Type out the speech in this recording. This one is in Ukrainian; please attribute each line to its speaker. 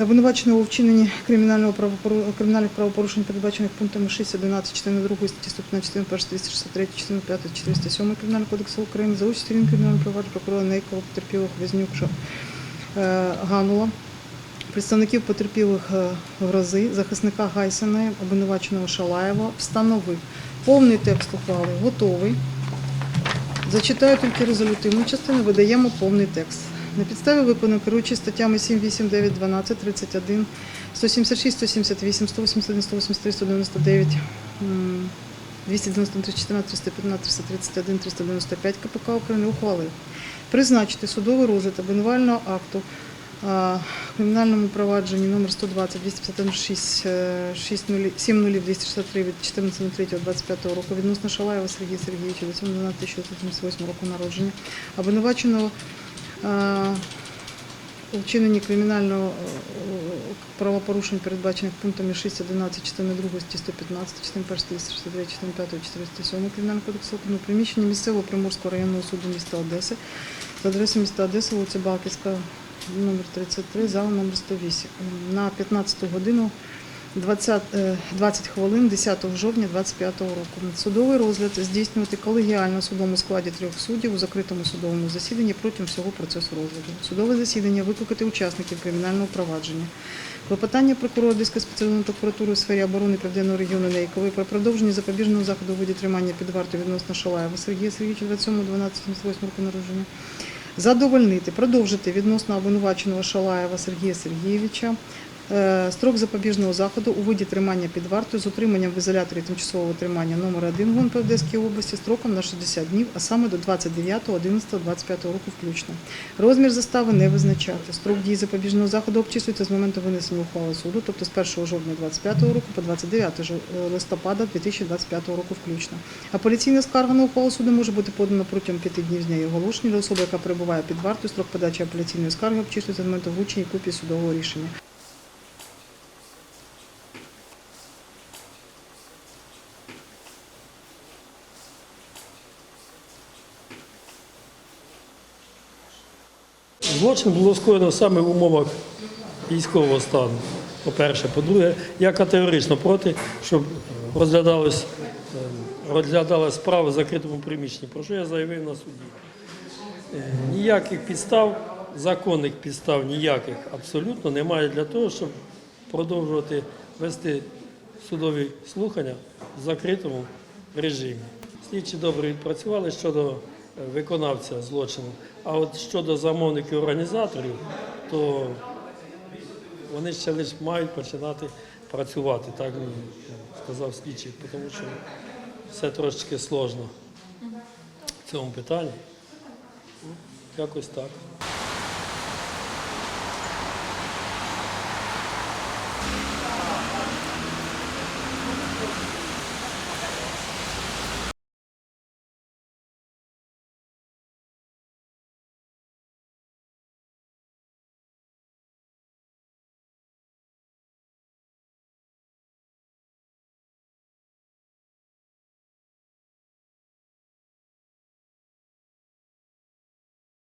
Speaker 1: Обвинуваченого у вчиненні кримінальних правопорушень, передбачених пунктами 6, 11, частини 2 статті 115, частини 1, 263, частини 5, 407 Кримінального кодексу України за участю сторін кримінального провадження прокурора Нейкова, потерпілих Вознюк, Ша- е, Ганула, представників потерпілих е, Грози, захисника Гайсеної, обвинуваченого Шалаєва, встановив повний текст ухвали, готовий. Зачитаю тільки резолютивну частину, видаємо повний текст. На підставі виконаної керуючи статтями 7, 8, 9, 12, 31, 176, 178, 181, 183, 199, 293, 14, 315, 331, 395 КПК України ухвалив. Призначити судовий розгляд обвинувального акту в кримінальному провадженні номер 120 256 263 від 14.03.25 року відносно Шалаєва Сергія Сергійовича до 7.12.1978 року народження, обвинуваченого у вчиненні кримінального е, правопорушень, передбачених пунктами 6, 11, частини 2 115, частини 1, 363, частини 5, 407 Кримінального кодексу України у приміщенні місцевого Приморського районного суду міста Одеси. За адресою міста Одеса, вулиця Балківська, номер 33, зал номер 108 на 15 годину 20, е, 20 хвилин 10 жовтня 2025 року. Судовий розгляд здійснювати колегіально судовому складі трьох суддів у закритому судовому засіданні протягом всього процесу розгляду. Судове засідання викликати учасників кримінального провадження. Клопотання прокурора Одеської спеціальної прокуратури у сфері оборони Південного регіону Нейкової про продовження запобіжного заходу у виді тримання під вартою відносно Шалаєва Сергія Сергійовича 27 12 року народження. Задовольнити, продовжити відносно обвинуваченого Шалаєва Сергія Сергійовича е, строк запобіжного заходу у виді тримання під вартою з утриманням в ізоляторі тимчасового тримання номер 1 ГУНП Одеській області строком на 60 днів, а саме до 29.11.25 року включно. Розмір застави не визначати. Строк дії запобіжного заходу обчислюється з моменту винесення ухвали суду, тобто з 1 жовтня 2025 року по 29 жо- е, листопада 2025 року включно. Апеляційна скарга на ухвалу суду може бути подана протягом 5 днів з неї оголошення. Для особи, яка перебуває під вартою, строк подачі апеляційної скарги обчислюється з моменту вручення копії судового рішення.
Speaker 2: Злочин було скоєно саме в умовах військового стану. По-перше, по-друге, я категорично проти, щоб е, розглядалась справа в закритому приміщенні. Про що я заявив на суді? Е, Ніяких підстав, законних підстав ніяких абсолютно немає для того, щоб продовжувати вести судові слухання в закритому режимі. Слідчі добре відпрацювали щодо виконавця злочину. А от щодо замовників організаторів, то вони ще лише мають починати працювати, так сказав слідчий, тому що все трошечки сложно в цьому питанні. Ну, Якось так.